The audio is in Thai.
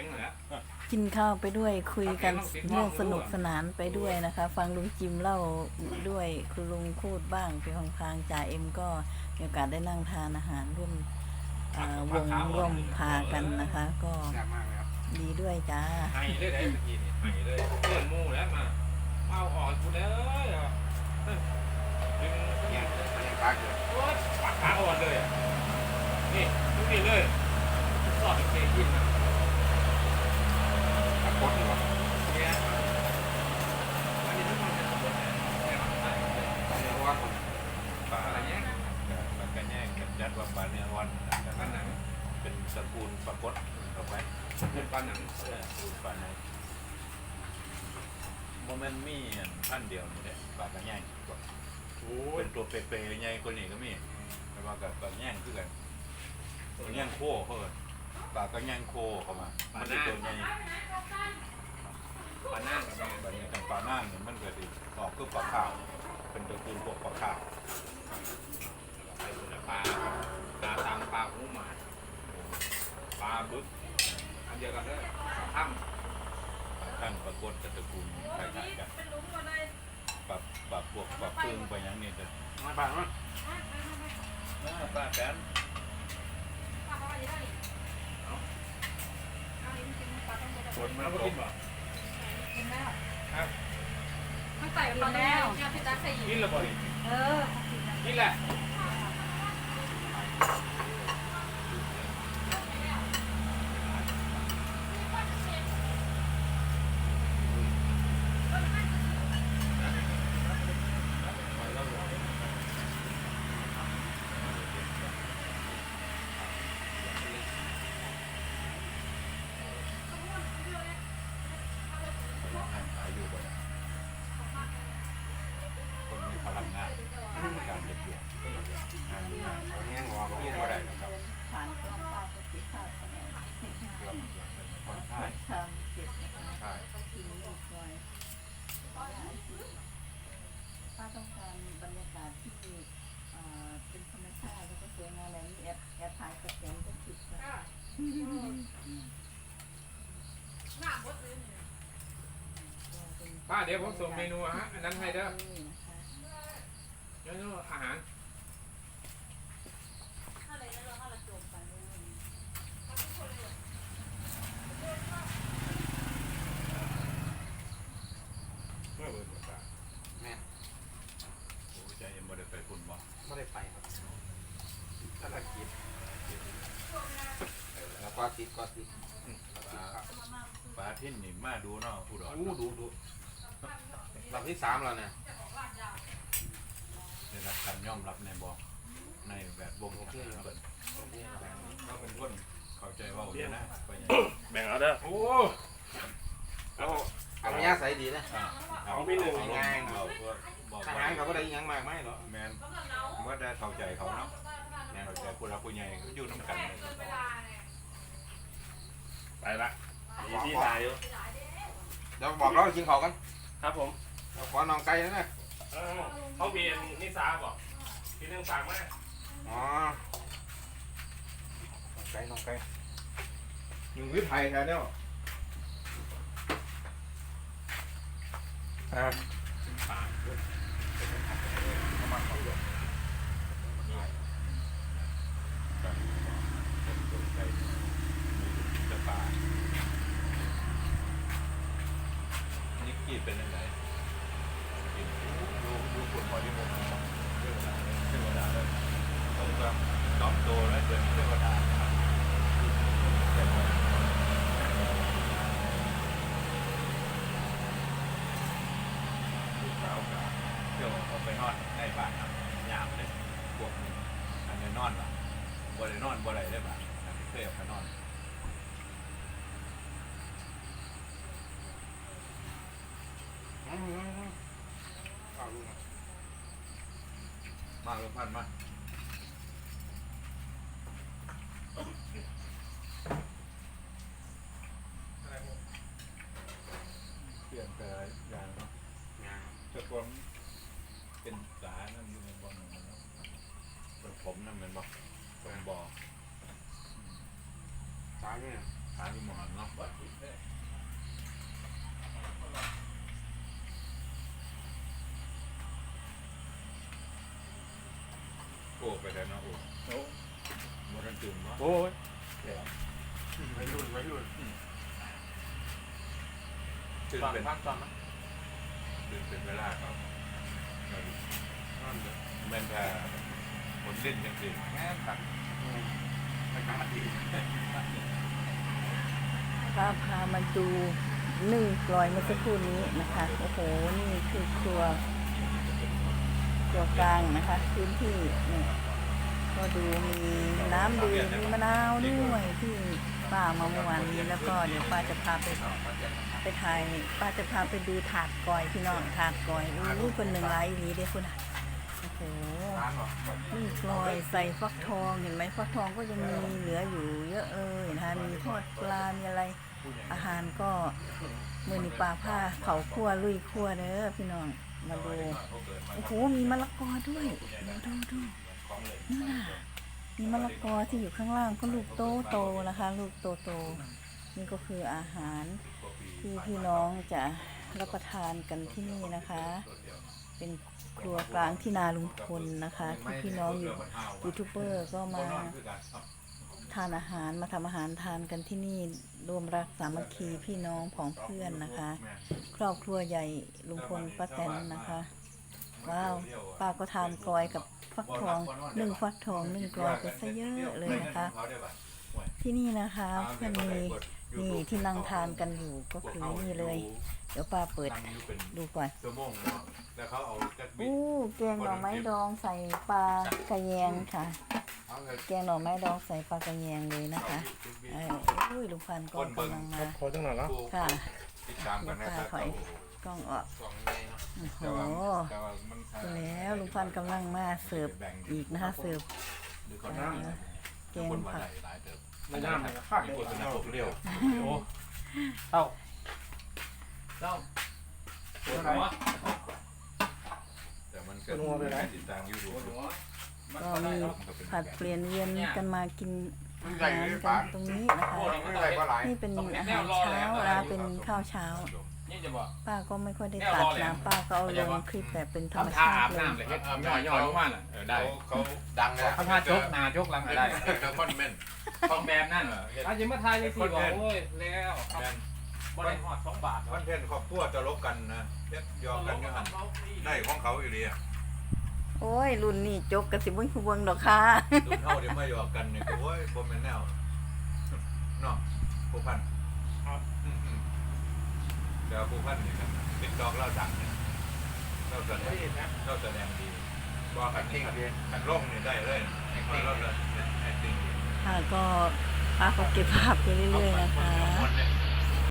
ข็งเหรอกินข้าวไปด้วยคุยกันเรื่องสนุกสนานไปด้วยนะคะ ฟังลุงจิมเล่าด้วยคุณลุงพูดบ้างเป็นของทางจ่าเอ็มก็มีโอกาสได้นั่งทานอาหารร่วมเอ่อวงร่วมพากันนะคะ ก็แซ่บมากเลยครับดีด้วยจ้าไห้เลยได้เมื่อกี้นี่ไห้เลยเพื่อนหมู่แล้วมาเอาออกกูเลยอะเฮ้ยดึงเนี่ยมันยังปลาเกลือโอ๊ยปากขาอ่อนเลยอะนี่ดูนี่เลยสอดเกยยินนะ ปลาโคตรดีกว่า เนี่ยอันนี้ทั้งหมดเป็นตัวเนี่ยเนี่ยมันใส่เลย ปลาเนื้อวัว ปลา อะไรเงี้ย ปลากระแยงกันยัดว่าปลาเนื้อวันแต่ อั มัน น ไหน เป็นสกุลปลากดถูกไหม เป็นปลาหนัง เออสกุลปลาไหนโมเมนต์มีอันท่านเดียวนี่แหละปลากระแยงโอ้เป็นตัวเปรย์ๆใหญ่กว่านี้ก็มีแต่ว่ากับปลากระแยงคือกันปลากระแยงโคเขาเอิ้นปลากระแยงโคเข้ามามันเป็นตัวใหญ่ ป ปรากฏกับตระกูลคล้ายๆกันปลาปลาพวกปลาพึ่งไปอย่างนี้แต่มาปลาเนาะปลาแป้นำคนมันก็กินบ่มันใส่มาแล้วเนี่ยพี่ตั๊กใส่อีกิกนแล้วบ่ดิเออกินแหละ ขายอยู่บ่ได้คนมีพลังงานการเด็ดเดี่ยวงานงาน เอาแห้งหัวก็ เรี เรี ย ย ก ก ว่า ว่า ได้ ได้ นะครับคนไทยใช่ ป้าต้องการบรรยากาศที่เอ่อเป็นธรรมชาติแล้วก็สวยงามแบบนี้แอบแอบถ่ายกับแสงก็คิดว่า ป้าเดี๋ยวผมส่งเมนูอะฮะอันนั้นให้เด้อนี่นะคะเมนูอาหารเมื่อเปิดตาแม่โอ้ใจเอ็มบ่ได้ไปคุณบ่ไม่ได้ไปครับภารกิจแล้วก็ติดก็ติด ปลาปลาทิ้นนี่มาดูเนาะผู้ดอกอู้ดูดูลำ ที่สามแล้วเนี่ยได้รับการยอมรับในบ่ในแบบวงการเปิดตรงนี้แรงเขาเป็นคนเข้าใจเว่าอยู่นะไปอย่างแบ่งเอาเด้อโอ้เอาเอาระยะใส่ดีนะ อ่าเอาไปหนึ่งง่าย เอาเพื่อบอกทหารเขาก็ได้ยังมากไหมเหรอแมนเมื่อได้เข้าใจเขาเนาะแมนเข้าใจผู้รักผู้ใหญ่เขาอยู่น้ำกันเลยไปละมีที่ถ่ายอยู่เดี๋ยวบอกเรากินข้าวกันครับผม เราขอน้องไก่นะเอ้าเขามีอันนิสาบอกที่เรื่องฝากมาอ๋อน้องไก่น้องไก่อยู่วิไทยแท้เนี่ยอ่า จะป่านิกกี้เป็นยังไงกินดูดูคนบ่อยที่ผมเทวดาเลยเทวดาเลยต้องแบบตอบโตแล้วเดินเทวดาเทวดาลูกสาวกับเที่ยวออกไปนอนในบ้านครับยามเลยพวกนี้อั นนี้นอนล่ะบ่ได้นอนบ่ได้ได้บ้านอันนี้เคยออกไปนอนอืมเอาลูกมามาลูกพันมาเปลี่ยนแต่อย่างเนาะ งาน จะกวงเป็นสานั่นอยู่ในบ่อหนึ่งเนาะเป็น ผมนั่นเป็นบ่อเป็นบ่อตายเนี่ยคขายที่หมอนเนาะโอ้ไปแล้วเนาะโอ้โอ้หมดทันจุ่มเนาะโอ้ยไม่รุ่นไม่รุ่นตื่นฟังเป็นฟังฟังนะตื่นเป็นเวลาครับแม่นแท้ คนเล่นจริงๆแง่ตัดป้าพามาดูนึ่งกลอยเมื่อสักครู่นี้นะคะ โอ้โห นี่คือครัวครัวกลางนะคะ พื้นที่นี่ก็ดูมีน้ำดื่มมีมะนาวด้วยที่ป้ามาเมื่อวานนี้แล้วก็เดี๋ยวป้าจะพาไปไปถ่ายป้าจะพาไปดูถาดกอยพี่น้องถาดกอยอู้คนหนึ่งไลฟ์นี้เด้คุณอะ หร้านเหรอนี่กลอยใส่ฟักทองเห็นไหมฟักทองก็ยังมีเหลืออยู่เยอะเลยนะคะมีทอดปลา มีอะไร อาหารก็มือนีปลาผ้าเขาคั่วลุยคั่วเด้อพี่น้องมาดูโอ้โหมีมะละกอด้วยดูดูดูนั่น่ะมีมะละกอที่อยู่ข้างล่างก็ลูกโตโตนะคะ ลูกโตโตนี่ก็คืออาหารที่พี่น้องจะรับประทานกันที่นี่นะคะ เป็น ครัวกลางที่นาลุงพลนะคะที่พี่น้องอยู่ยูทูบเบอร์ก็มาทานอาหารมาทำอาหารทานกันที่นี่รวมรักสามัคคีพี่น้องของเพื่อนนะคะ ครอบครัวใหญ่ลุงพลป้าแตนนะคะ ว้าวป้าก็ทานกลอยกับฟักทองนึ่งฟักทองนึ่งกลอยไปซะเยอะเลยนะคะ ที่นี่นะคะเพื่อนมีนี่ที่นั่งทานกันอยู่ก็คือนี่เลย เดี๋ยวป้าเปิดดูก่อนชั่วโมงเนาะแล้วเขาเอาจักบิดอู้แกงหน่อไม้ดองใส่ปลากระแยงค่ะ เอาเลยแกงหน่อไม้ดองใส่ปลากระแยงเลยนะคะเอออุ้ยลุงพันธุ์ก็กำลังมา ขอจังหน่อยเนาะค่ะ ติดตามกันนะครับถอยกล้องออกสองในเนาะโอ้โหแต่ว่าแต่ว่ามันไปแล้วลุงพันธุ์กำลังมาเสิร์ฟอีกนะคะเสิร์ฟ หรือเขาน้ำแกงคนมาผักได้หลายเติบไม่น้ำเลยนะมีคนสนับสนุนเร็วโอ้เต้า เต้าปวดหัวแต่มันก็นัวไปไหนติดตามยูทูบก็มีผัดเปลี่ยนเวียนกันมากินอาหารกันตรงนี้นะคะไม่ไรก็หลายนี่เป็นอาหารเช้านะเป็นข้าวเช้า นี่จะบอกป้าก็ไม่ค่อยได้ตัดนะป้าก็เอาลงคลิปแบบเป็นธรรมทำท่าชาอาติบเลยน้ำเลยเฮ็ดย่อยย่อยลงมาน่ะเออได้เขาดังเลยทำท่าจกหนาจกหลังก็ได้เขาคอนเมนต์ต้องแบบนั่นเหรออาจจะมาทายเลยสิบอกโอ้ยแล้วครับแมน บ่ได้หอดสองบาทคอนเทนต์ครอบครัวจะลบกันนะเย็ดยอมกันอยู่หันได้ของเขาอยู่ดีอะโอ้ย รุ่นนี้จกกระสิบเบิ้งผู้เบิ้งดอกค่ะ ดูเท่าเดี๋ยวไม่ยอมกันเนี่ยโอ้ยผมเป็นแนวเนาะผู้พันอืมๆเดี๋ยวผู้พันนี่ครับเป็นดอกเล่าดังเนี่ยเล่าแสดงเล่าแสดงดีบอกกันจริงกันร่องนี่ได้เลยไอ้คนเราเลยไอ้จริงค่ะก็ป้าก็เก็บภาพไปเรื่อยๆนะคะ คนเนี่ย